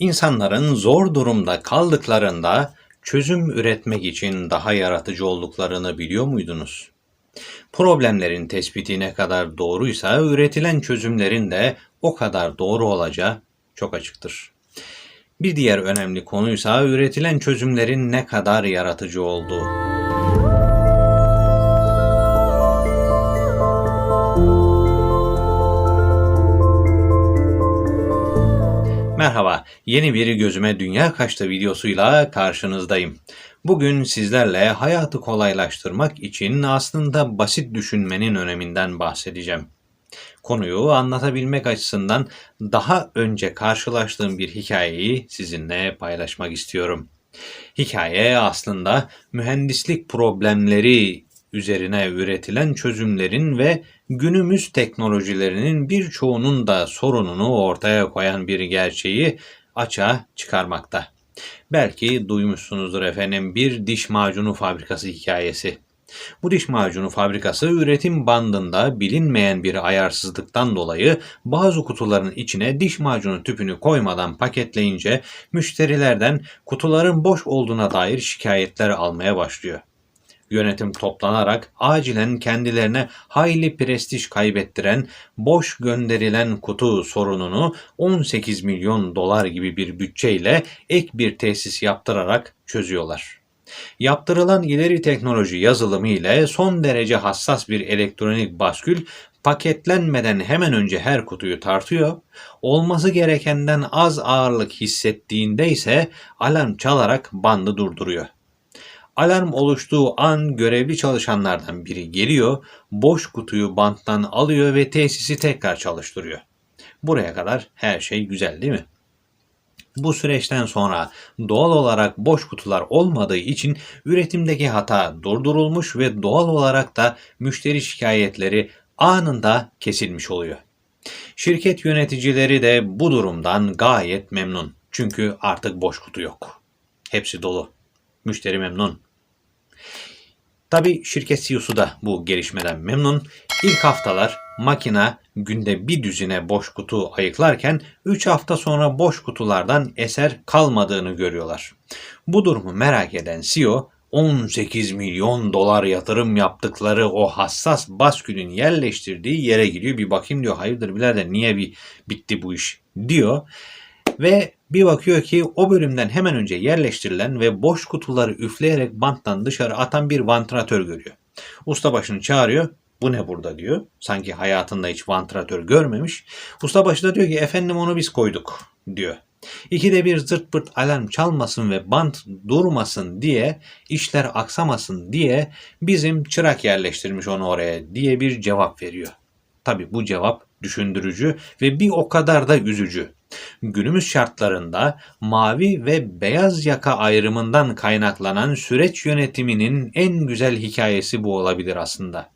İnsanların zor durumda kaldıklarında çözüm üretmek için daha yaratıcı olduklarını biliyor muydunuz? Problemlerin tespiti ne kadar doğruysa üretilen çözümlerin de o kadar doğru olacağı çok açıktır. Bir diğer önemli konuysa üretilen çözümlerin ne kadar yaratıcı olduğu. Merhaba, yeni bir Gözüme Dünya Kaçtı videosuyla karşınızdayım. Bugün sizlerle hayatı kolaylaştırmak için aslında basit düşünmenin öneminden bahsedeceğim. Konuyu anlatabilmek açısından daha önce karşılaştığım bir hikayeyi sizinle paylaşmak istiyorum. Hikaye aslında mühendislik problemleri üzerine üretilen çözümlerin ve günümüz teknolojilerinin birçoğunun da sorununu ortaya koyan bir gerçeği açığa çıkarmakta. Belki duymuşsunuzdur efendim bir diş macunu fabrikası hikayesi. Bu diş macunu fabrikası üretim bandında bilinmeyen bir ayarsızlıktan dolayı bazı kutuların içine diş macunu tüpünü koymadan paketleyince müşterilerden kutuların boş olduğuna dair şikayetler almaya başlıyor yönetim toplanarak acilen kendilerine hayli prestij kaybettiren boş gönderilen kutu sorununu 18 milyon dolar gibi bir bütçeyle ek bir tesis yaptırarak çözüyorlar. Yaptırılan ileri teknoloji yazılımı ile son derece hassas bir elektronik baskül paketlenmeden hemen önce her kutuyu tartıyor, olması gerekenden az ağırlık hissettiğinde ise alarm çalarak bandı durduruyor. Alarm oluştuğu an görevli çalışanlardan biri geliyor, boş kutuyu banttan alıyor ve tesisi tekrar çalıştırıyor. Buraya kadar her şey güzel değil mi? Bu süreçten sonra doğal olarak boş kutular olmadığı için üretimdeki hata durdurulmuş ve doğal olarak da müşteri şikayetleri anında kesilmiş oluyor. Şirket yöneticileri de bu durumdan gayet memnun. Çünkü artık boş kutu yok. Hepsi dolu. Müşteri memnun. Tabi şirket CEO'su da bu gelişmeden memnun. İlk haftalar makina günde bir düzine boş kutu ayıklarken 3 hafta sonra boş kutulardan eser kalmadığını görüyorlar. Bu durumu merak eden CEO 18 milyon dolar yatırım yaptıkları o hassas baskülün yerleştirdiği yere gidiyor. Bir bakayım diyor hayırdır birader niye bir bitti bu iş diyor. Ve bir bakıyor ki o bölümden hemen önce yerleştirilen ve boş kutuları üfleyerek banttan dışarı atan bir vantilatör görüyor. Ustabaşını çağırıyor. Bu ne burada diyor. Sanki hayatında hiç vantilatör görmemiş. Ustabaşı da diyor ki efendim onu biz koyduk diyor. İkide bir zırt pırt alarm çalmasın ve bant durmasın diye, işler aksamasın diye bizim çırak yerleştirmiş onu oraya diye bir cevap veriyor. Tabi bu cevap düşündürücü ve bir o kadar da üzücü. Günümüz şartlarında mavi ve beyaz yaka ayrımından kaynaklanan süreç yönetiminin en güzel hikayesi bu olabilir aslında.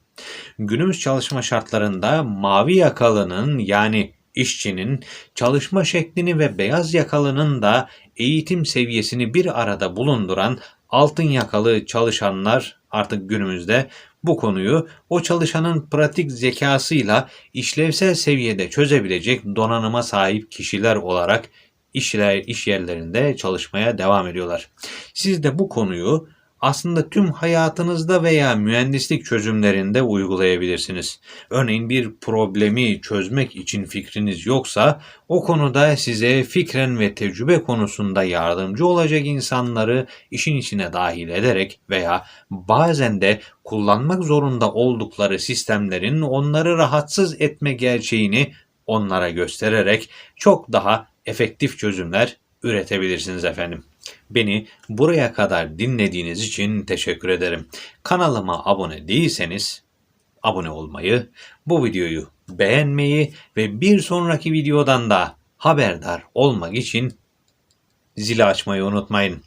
Günümüz çalışma şartlarında mavi yakalının yani işçinin çalışma şeklini ve beyaz yakalının da eğitim seviyesini bir arada bulunduran altın yakalı çalışanlar artık günümüzde bu konuyu o çalışanın pratik zekasıyla işlevsel seviyede çözebilecek donanıma sahip kişiler olarak işler, iş yerlerinde çalışmaya devam ediyorlar. Siz de bu konuyu aslında tüm hayatınızda veya mühendislik çözümlerinde uygulayabilirsiniz. Örneğin bir problemi çözmek için fikriniz yoksa o konuda size fikren ve tecrübe konusunda yardımcı olacak insanları işin içine dahil ederek veya bazen de kullanmak zorunda oldukları sistemlerin onları rahatsız etme gerçeğini onlara göstererek çok daha efektif çözümler üretebilirsiniz efendim. Beni buraya kadar dinlediğiniz için teşekkür ederim. Kanalıma abone değilseniz abone olmayı, bu videoyu beğenmeyi ve bir sonraki videodan da haberdar olmak için zili açmayı unutmayın.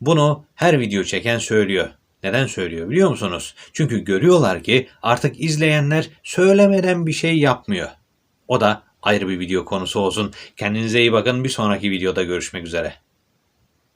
Bunu her video çeken söylüyor. Neden söylüyor biliyor musunuz? Çünkü görüyorlar ki artık izleyenler söylemeden bir şey yapmıyor. O da ayrı bir video konusu olsun. Kendinize iyi bakın. Bir sonraki videoda görüşmek üzere.